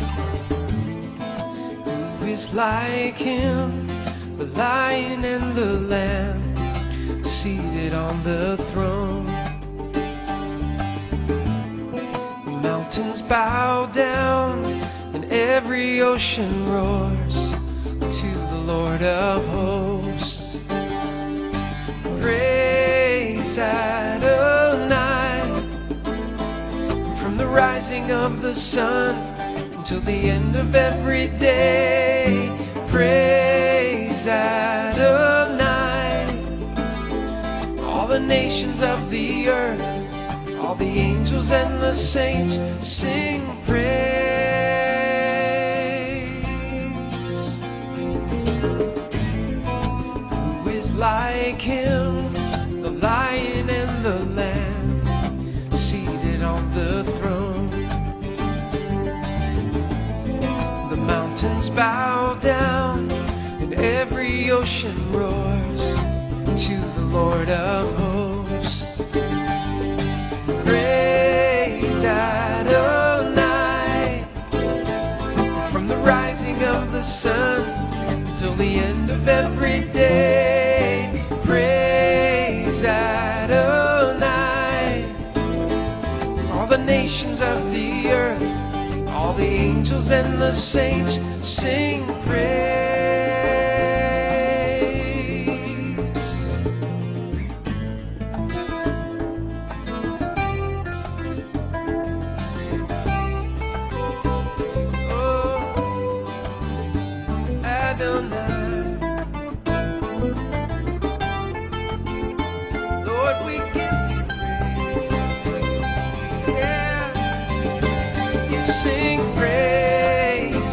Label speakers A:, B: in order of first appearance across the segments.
A: like him? Who is like him? The lion and the lamb seated on the throne. Mountains bow down and every ocean roars to the Lord of hosts. Praise Adonai from the rising of the sun until the end of every day. Praise Adonai. All the nations of the earth, all the angels and the saints sing praise. Who is like him, bow down and every ocean roars to the Lord of hosts. Praise Adonai from the rising of the sun till the end of every day. Praise Adonai. All the nations of the earth, all the angels and the saints sing praise.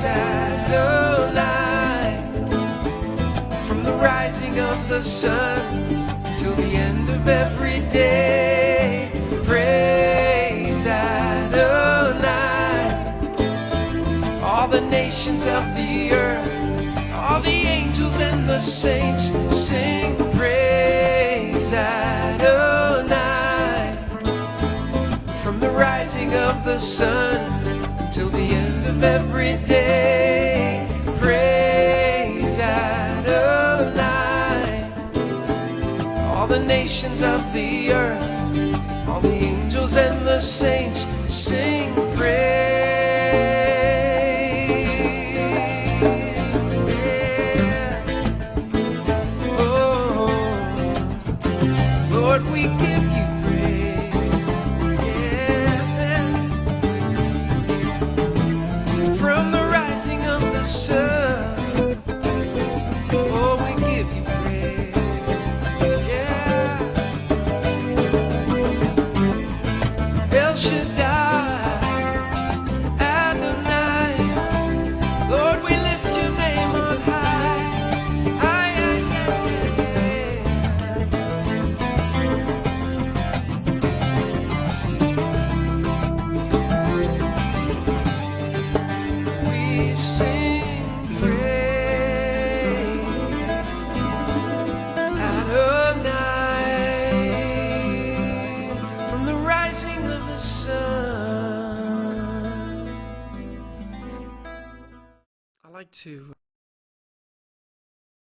A: Adonai from the rising of the sun till the end of every day. Praise Adonai. All the nations of the earth, all the angels and the saints sing praise Adonai from the rising of the sun till the end of every day. Praise Adonai. All the nations of the earth, all the angels and the saints sing praise. El to